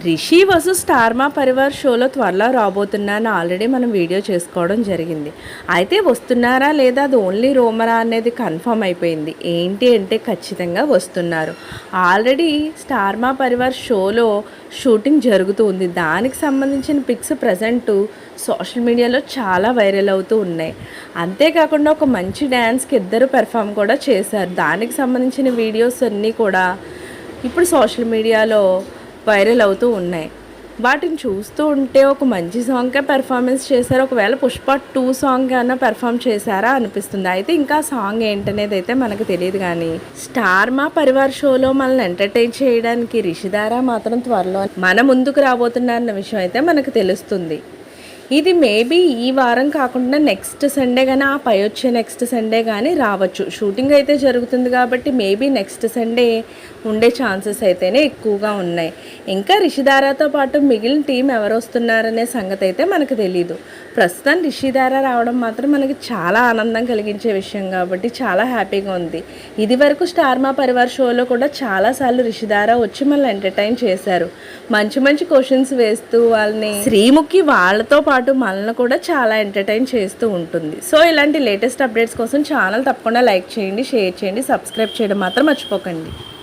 రిషి వసు స్టార్మా పరివార్ షోలో త్వరలో రాబోతున్నారని ఆల్రెడీ మనం వీడియో చేసుకోవడం జరిగింది. అయితే వస్తున్నారా లేదా అది ఓన్లీ రోమరా అనేది కన్ఫర్మ్ అయిపోయింది. ఏంటి అంటే ఖచ్చితంగా వస్తున్నారు. ఆల్రెడీ స్టార్మా పరివార్ షోలో షూటింగ్ జరుగుతూ ఉంది. దానికి సంబంధించిన పిక్స్ ప్రజెంట్ సోషల్ మీడియాలో చాలా వైరల్ అవుతూ ఉన్నాయి. అంతేకాకుండా ఒక మంచి డ్యాన్స్కి ఇద్దరు పెర్ఫామ్ కూడా చేశారు. దానికి సంబంధించిన వీడియోస్ అన్నీ కూడా ఇప్పుడు సోషల్ మీడియాలో వైరల్ అవుతూ ఉన్నాయి. వాటిని చూస్తూ ఉంటే ఒక మంచి సాంగ్కే పెర్ఫార్మెన్స్ చేశారు. ఒకవేళ పుష్ప టూ సాంగ్ అయినా పెర్ఫామ్ చేశారా అనిపిస్తుంది. అయితే ఇంకా సాంగ్ ఏంటనేది అయితే మనకు తెలియదు కానీ స్టార్ మా పరివార్ షోలో మనల్ని ఎంటర్టైన్ చేయడానికి రిషిదారా మాత్రం త్వరలో మన ముందుకు రాబోతున్నారన్న విషయం అయితే మనకు తెలుస్తుంది. ఇది మేబీ ఈ వారం కాకుండా నెక్స్ట్ సండే కానీ ఆ పై వచ్చే నెక్స్ట్ సండే కానీ రావచ్చు. షూటింగ్ అయితే జరుగుతుంది కాబట్టి మేబీ నెక్స్ట్ సండే ఉండే ఛాన్సెస్ అయితేనే ఎక్కువగా ఉన్నాయి. ఇంకా రిషిదారాతో పాటు మిగిలిన టీం ఎవరు వస్తున్నారనే సంగతి అయితే మనకు తెలియదు ప్రస్తుతం రిషిదారా రావడం మాత్రం మనకి చాలా ఆనందం కలిగించే విషయం కాబట్టి చాలా హ్యాపీగా ఉంది. ఇది వరకు స్టార్ మా పరివార్ షోలో కూడా చాలాసార్లు రిషిదారా వచ్చి మనల్ని ఎంటర్టైన్ చేశారు. మంచి మంచి క్వశ్చన్స్ వేస్తూ వాళ్ళని శ్రీముఖి వాళ్ళతో పాటు పాటు మనల్ని కూడా చాలా ఎంటర్టైన్ చేస్తూ ఉంటుంది. సో ఇలాంటి లేటెస్ట్ అప్డేట్స్ కోసం ఛానల్ తప్పకుండా లైక్ చేయండి షేర్ చేయండి సబ్స్క్రైబ్ చేయడం మాత్రం మర్చిపోకండి.